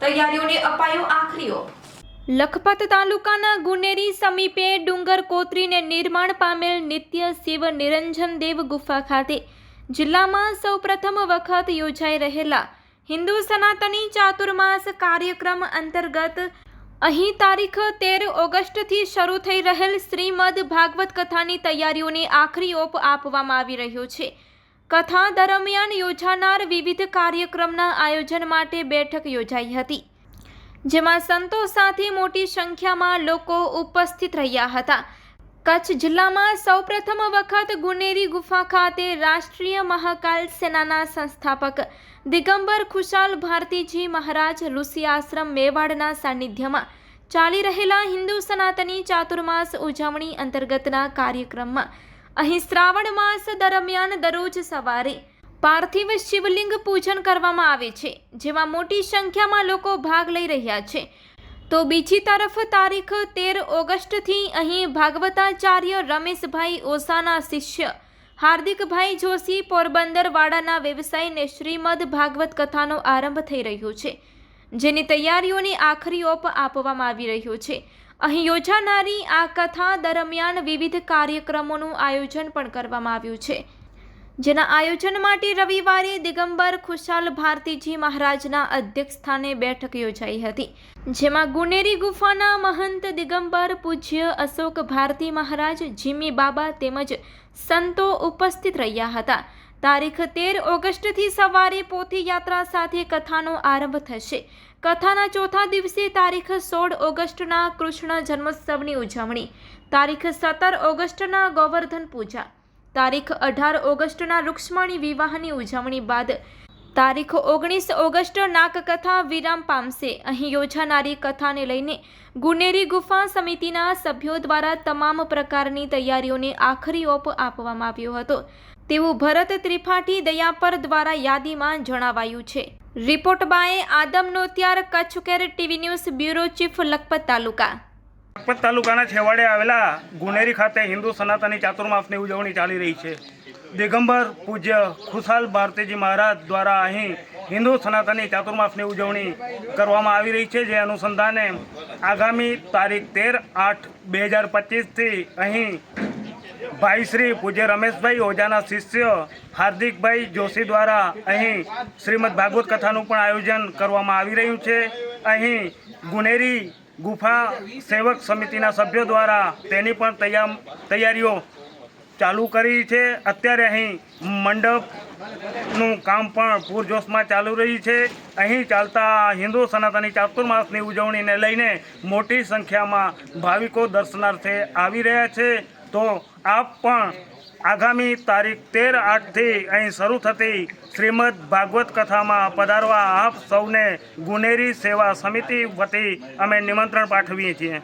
તૈયારીઓને અપાયો આખરી ઓપ લખપત તાલુકાના ગુનેરી સમીપે ડુંગર કોતરીને નિર્માણ પામેલ નિત્ય શિવ નિરંજન દેવ ગુફા ખાતે જિલ્લામાં સૌપ્રથમ વખત યોજાઈ રહેલા હિન્દુ સનાતની ચાતુર્માસ કાર્યક્રમ અંતર્ગત અહીં તારીખ તેર ઓગસ્ટથી શરૂ થઈ રહેલ શ્રીમદ ભાગવત કથાની તૈયારીઓને આખરી ઓપ આપવામાં આવી રહ્યો છે. કથા દરમિયાન યોજાનાર વિવિધ કાર્યક્રમના આયોજન માટે બેઠક યોજાઈ હતી, જેમાં સંતો સાથે મોટી સંખ્યામાં લોકો ઉપસ્થિત રહ્યા હતા. કચ્છ જિલ્લામાં સૌપ્રથમ વખત ગુનેરી ગુફા ખાતે રાષ્ટ્રીય મહાકાલ સેનાના સંસ્થાપક દિગંબર ખુશાલ ભારતીજી મહારાજ ઋષિ આશ્રમ મેવાડના સાનિધ્યમાં ચાલી રહેલા હિન્દુ સનાતની ચાતુર્માસ ઉજવણી અંતર્ગતના કાર્યક્રમમાં અહીં શ્રાવણ માસ દરમિયાન દરરોજ સવારે પાર્થિવ શિવલિંગ પૂજન કરવામાં આવે છે, જેમાં મોટી સંખ્યામાં લોકો ભાગ લઈ રહ્યા છે. તો બીજી તરફ તારીખ તેર ઓગસ્ટથી અહીં ભાગવતાચાર્ય રમેશભાઈ ઓસાના શિષ્ય હાર્દિકભાઈ જોશી પોરબંદરવાડાના વ્યવસાયને શ્રીમદ ભાગવત કથાનો આરંભ થઈ રહ્યો છે. જેની તૈયારીઓની આખરી ઓપ આપવામાં આવી રહ્યો છે. અહીં યોજાનારી આ કથા દરમિયાન વિવિધ કાર્યક્રમોનું આયોજન પણ કરવામાં આવ્યું છે. જેના આયોજન માટે રવિવારે દિગંબર ખુશાલ ભારતીજી મહારાજના અધ્યક્ષસ્થાને બેઠક યોજાઈ હતી. જેમાં ગુનેરી ગુફાના મહંત દિગંબર, પૂજ્ય અશોક ભારતી મહારાજ, જીમી બાબા તેમજ સંતો ઉપસ્થિત રહ્યા હતા. તારીખ તેર ઓગસ્ટથી સવારે પોથી યાત્રા સાથે કથાનો આરંભ થશે. કથાના ચોથા દિવસે તારીખ સોળ ઓગસ્ટના કૃષ્ણ જન્મોત્સવની ઉજવણી. તારીખ સત્તર ઓગસ્ટના ગોવર્ધન પૂજા. તારીખ અઢાર ઓગસ્ટના રૂક્ષ્મણી વિવાહની ઉજવણી બાદ તારીખ ઓગણીસ ઓગસ્ટ નાગકથા વિરામ પામશે. અહીં યોજાનારી કથાને લઈને ગુનેરી ગુફા સમિતિના સભ્યો દ્વારા તમામ પ્રકારની તૈયારીઓને આખરી ઓપ આપવામાં આવ્યો હતો. તેવું ભરત ત્રિપાઠી દયાપર દ્વારા યાદીમાં જણાવાયું છે. Report by Adam Notiyar Kutch care TV news, bureau chief, Lakhpat taluka. Lakhpat તાલુકાના છેવાડે આવેલા ગુનેરી ખાતે હિન્દુ સનાતની ચાતુર્માસની ઉજવણી ચાલી રહી છે. દિગંબર પૂજ્ય ખુશાલ ભારતીજી મહારાજ દ્વારા અહીં હિન્દુ સનાતની ચાતુર્માસની ઉજવણી કરવામાં આવી રહી છે, જે અનુસંધાને આગામી તારીખ તેર આઠ બે હજાર પચીસથી અહીં ભાઈ શ્રી પૂજ્ય રમેશભાઈ ઓઝાના શિષ્ય હાર્દિકભાઈ જોશી દ્વારા અહીં શ્રીમદ ભાગવત કથાનું પણ આયોજન કરવામાં આવી રહ્યું છે. અહીં ગુનેરી ગુફા સેવક સમિતિના સભ્યો દ્વારા તેની પણ તૈયાર તૈયારીઓ ચાલુ કરી છે. અત્યારે અહીં મંડપનું કામ પણ પૂરજોશમાં ચાલુ રહ્યું છે. અહીં ચાલતા હિન્દુ સનાતની ચાતુર્માસની ઉજવણીને લઈને મોટી સંખ્યામાં ભાવિકો દર્શનાર્થે આવી રહ્યા છે. તો આપ પણ આગામી તારીખ તેર આઠથી અહીં શરૂ થતી શ્રીમદ ભાગવત કથામાં પધારવા આપ સૌને ગુનેરી સેવા સમિતિ વતી અમે નિમંત્રણ પાઠવીએ છીએ.